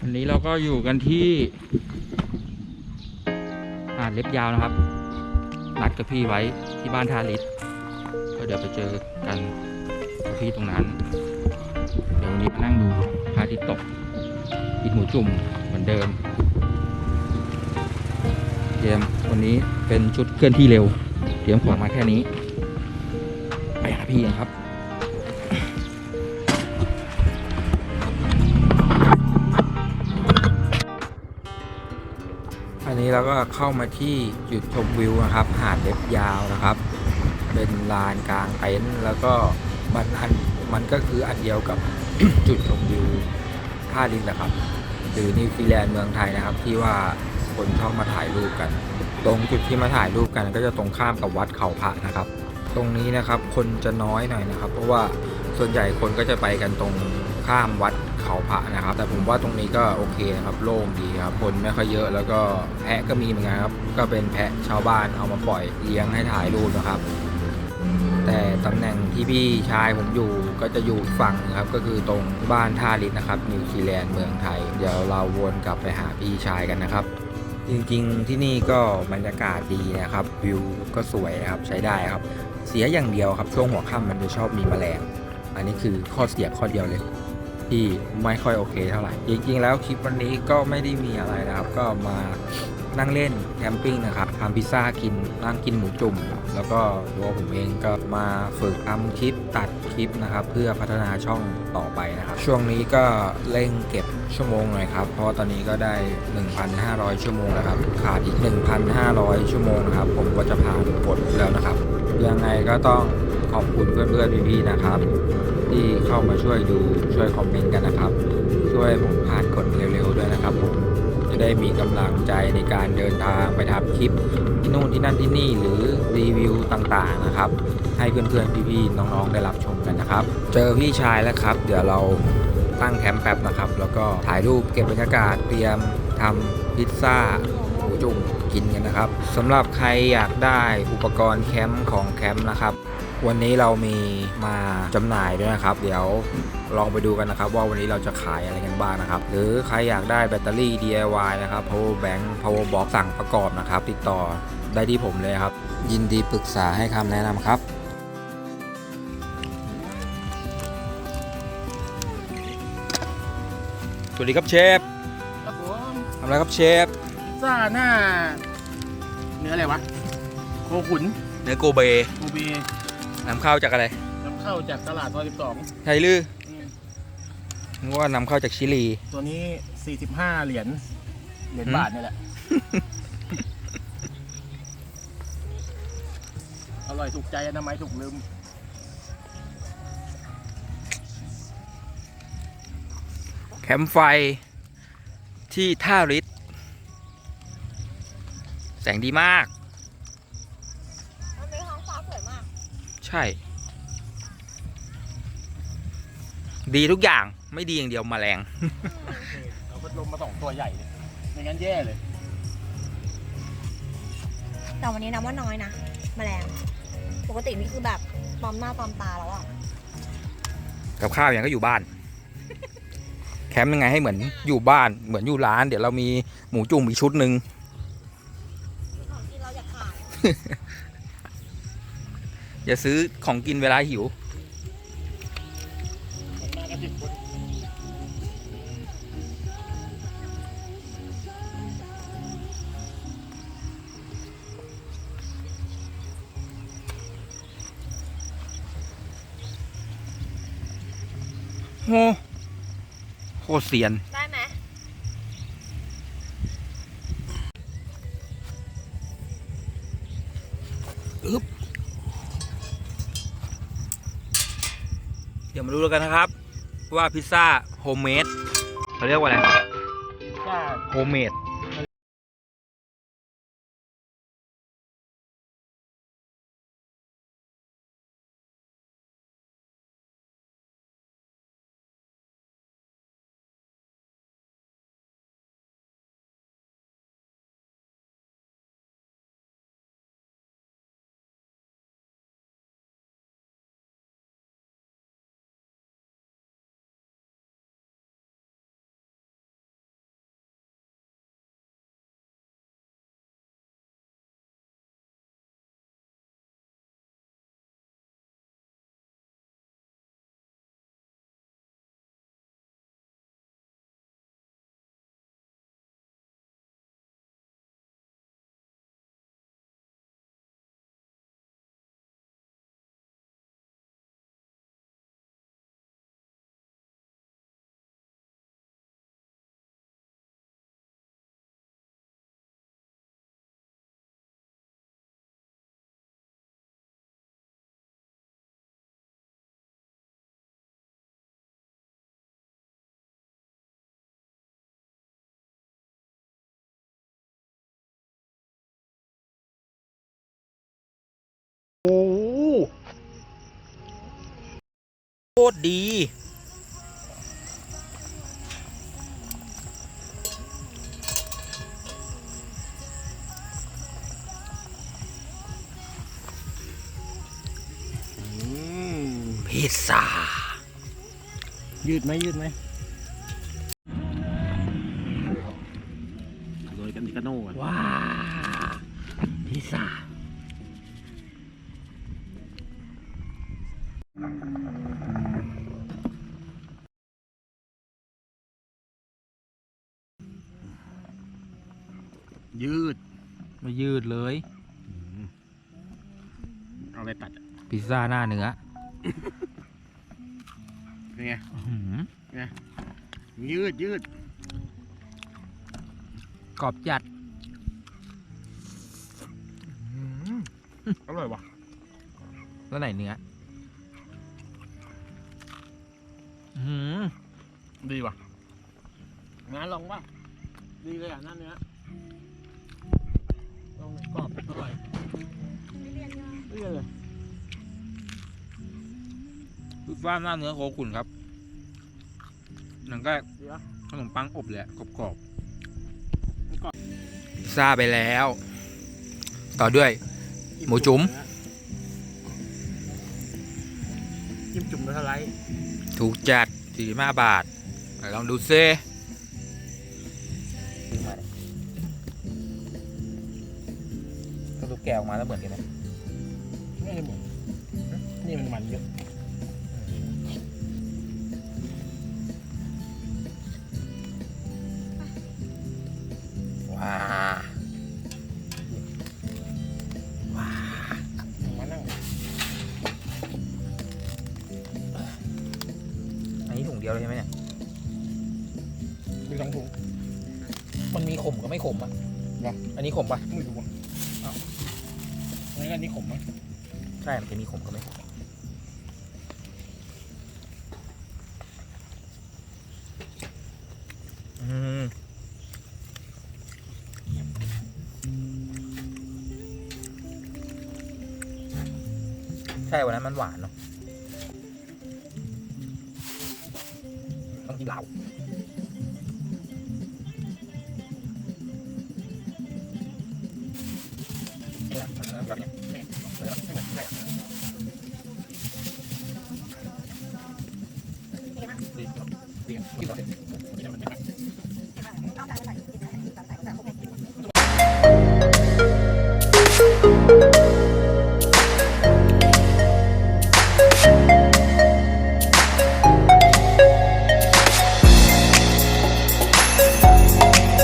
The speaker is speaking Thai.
วันนี้เราก็อยู่กันที่หาดเล็บยาวนะครับ นัดกับพี่ไว้ที่บ้านทาริสก็เดี๋ยวไปเจอกันกับพี่ตรงนั้น เดี๋ยววันนี้มานั่งดูพระอาทิตย์ตกกินหมูจุ่มเหมือนเดิมเตรียมวันนี้เป็นชุดเคลื่อนที่เร็ว เตรียมของมาแค่นี้ ไปหาพี่กันครับ อันนี้เราก็เข้ามาที่จุดชมวิวนะครับ หาดเล็บยาวนะครับ เป็นลานกลางเต็นท์แล้วก็มันอันมันก็คืออันเดียวกับจุดชมวิวท่าดินแหละครับ หรือนิวซีแลนด์เมืองไทยนะครับ ที่ว่าคนชอบมาถ่ายรูปกัน ตรงจุดที่มาถ่ายรูปกันก็จะตรงข้ามกับวัดเขาพระนะครับ ตรงนี้นะครับคนจะน้อยหน่อยนะครับ เพราะว่าส่วนใหญ่คนก็จะไปกันตรงข้ามวัด เขาพระนะครับ แต่ผมว่าตรงนี้ก็โอเคนะครับโล่งดีครับคนไม่ค่อยเยอะแล้วก็แพะก็มีเหมือนกันครับก็เป็นแพะชาวบ้านเอามาปล่อยเลี้ยงให้ถ่ายรูปนะครับ แต่ตำแหน่งที่พี่ชายผมอยู่ก็จะอยู่ฝั่งครับก็คือตรงบ้านท่าลิศนะครับนิวซีแลนด์เมืองไทย เดี๋ยวเราวนกลับไปหาพี่ชายกันนะครับจริงๆ ที่นี่ก็บรรยากาศดีนะครับวิวก็สวยนะครับใช้ได้ครับ เสียอย่างเดียวครับช่วงหัวค่ำมันจะชอบมีแมลง อันนี้คือข้อเสียข้อเดียวเลย ที่ไม่ค่อยโอเคเท่าไหร่ จริงๆ แล้วคลิปวันนี้ก็ไม่ได้มีอะไรนะครับ ก็มานั่งเล่นแคมปิ้งนะครับทำพิซซ่ากินนั่งกินหมูจุ่ม แล้วก็ตัวผมเองก็มาฝึกทำคลิปตัดคลิปนะครับ เพื่อพัฒนาช่องต่อไปนะครับ ช่วงนี้ก็เร่งเก็บชั่วโมงหน่อยครับ เพราะตอนนี้ก็ได้ 1,500 ชั่วโมงแล้วครับ ขาดอีก 1,500 ชั่วโมงนะครับ ผมก็จะผ่านกดแล้วนะครับ ยังไงก็ต้อง อบคุณเพื่อนๆพี่ๆนะครับ ที่เข้ามาช่วยดูช่วยคอมเมนต์กันนะครับ ช่วยผมผ่านกดเร็วๆด้วยนะครับผมจะได้มีกำลังใจในการเดินทางไปทำคลิปที่นู่นที่นั่นที่นี่หรือรีวิวต่างๆนะครับ ให้เพื่อนๆพี่ๆน้องๆได้รับชมกันนะครับ เจอพี่ชายแล้วครับ เดี๋ยวเราตั้งแคมป์แป๊บนะครับ แล้วก็ถ่ายรูปเก็บบรรยากาศเตรียมทำพิซซ่าหมูจุ่มกินกันนะครับสำหรับใครอยากได้อุปกรณ์แคมป์ของแคมป์นะครับ วันนี้เรามีมาจำหน่ายด้วยนะครับ เดี๋ยวลองไปดูกันนะครับ ว่าวันนี้เราจะขายอะไรกันบ้างนะครับ หรือใครอยากได้แบตเตอรี่ DIY นะครับ power bank power box สั่งประกอบนะครับ ติดต่อได้ที่ผมเลยครับ ยินดีปรึกษาให้คำแนะนำครับสวัสดีครับเชฟครับผมทำอะไรครับเชฟซ่าหน้า เนื้ออะไรวะ โคขุน เนื้อโกเบโมเบ นำเข้าจากอะไรนำเข้าจากตลาดซอยสิบสองไทยลือนึกว่านำเข้าจากชิลี ตัวนี้สี่สิบห้าเหรียญเหรียญหืม บาทนี่แหละ อร่อยถูกใจอนามัยถูกลืม แคมป์ไฟที่ท่าริศแสงดีมาก มันเป็นท้องฟ้าสวยมาก ใช่ ดีทุกอย่างไม่ดีอย่างเดียวแมลงเอาพัดลมมาสองตัวใหญ่เลยไม่งั้นแย่เลย แต่วันนี้นับว่าน้อยนะแมลง ปกตินี่คือแบบปลอมหน้าปลอมตาแล้วอะกับข้าวอย่างก็อยู่บ้าน แคมป์ยังไงให้เหมือนอยู่บ้านเหมือนอยู่ร้าน เดี๋ยวเรามีหมูจุ่มอีกชุดหนึ่งของกินเราอยากขาย อย่าซื้อของกินเวลาหิวโอ้โคตรเซียน ได้ มเดี๋ยวมาดูแล้วกันนะครับ ว่าพิซซ่าโฮมเมดเขาเรียกว่าอะไรซ่าโฮมเมด ตรดีอืมพิซซ่า ยืดไหมยืดไหมโรยกันดิกาโน่ก่อนว้า ยืดมายืดเลย เอาอะไรตัดอะพิซซ่าหน้าเนื้อเป็นไงอื้อหือยืดยืดกรอบจัด อร่อยว่ะแล้วไหนเนื้ออื้อหือดีว่ะงั้นลองป่ะดีเลยอะนั่นเนื้อ พิซซ่าหน้าเนื้อโคขุนครับหนังก็ดีปะขนมปังอบเลยอะกรอบกรอบๆพิซซ่าไปแล้ว ต่อด้วย หมูจุ๋มจิ้มจุ่มเนื้อสไลด์ถูกจัด45บาทไหนลองดูซิก็ลูกแกวออกมาแล้วเหมือนกันไหมไม่เหมือนนี่ ดียวเลยใช่ไหมเนี่ยมีสองถุงมันมีขมกับไม่ขมอะเหรออันนี้ขมปะไม่รู้อะเอางั้นอันนี้ขมไหมใช่ มันจะมีขมกับไม่ขมอืมใช่วันนั้นมันหวานเนาะ ต้อ